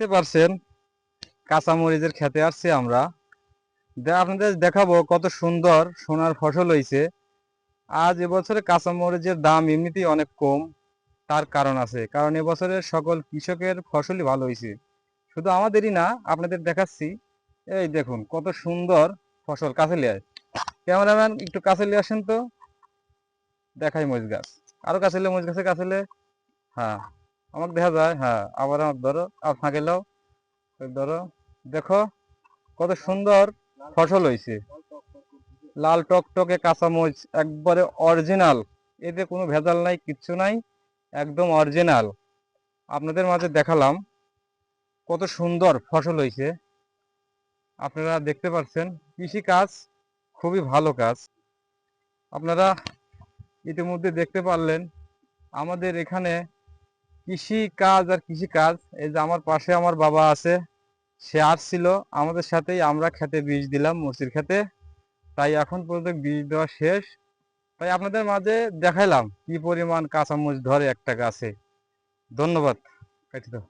দেখতে পারছেন, কাঁচামরিচের খেতে আসছি আমরা। আপনাদের দেখাবো কত সুন্দর সোনার ফসল হয়েছে। আজ এবছরে কাঁচামরিচের দাম এমনিতেই অনেক কম, তার কারণ আছে। কারণ এবছরে সকল কৃষকের ফসলই ভালো হয়েছে। শুধু আমাদেরই না, আপনাদের দেখাচ্ছি। এই দেখুন, কত সুন্দর ফসল কাছে লিয়ে আয়। ক্যামেরাম্যান, একটু কাছে নিয়ে আসেন তো। দেখাই মরিচ গাছ। আরও কাছে মরিচ গাছে কাছে হ্যাঁ। আমাকে দেখা যায় হ্যাঁ আবার আমার ধরো, আর ফাঁকে লাও ধরো, দেখো কত সুন্দর ফসল হয়েছে লাল টকটকে কাঁচা মরিচ একবারে অরিজিনাল এতে কোনো ভেজাল নাই, কিচ্ছু নাই, একদম অরিজিনাল আপনাদের মাঝে দেখালাম কত সুন্দর ফসল হয়েছে আপনারা দেখতে পাচ্ছেন, কৃষি কাজ খুবই ভালো কাজ। আপনারা ইতিমধ্যে দেখতে পারলেন, আমাদের এখানে কৃষি কাজ আর কৃষি কাজ এই যে আমার পাশে আমার বাবা আছে, সে আসছিল, আমাদের সাথেই আমরা খেতে বীজ দিলাম মসির খেতে। তাই এখন পর্যন্ত বীজ দেওয়া শেষ। তাই আপনাদের মাঝে দেখাইলাম কি পরিমাণ কাঁচামরিচ ধরে একটা গাছে। ধন্যবাদ কাটি দাও।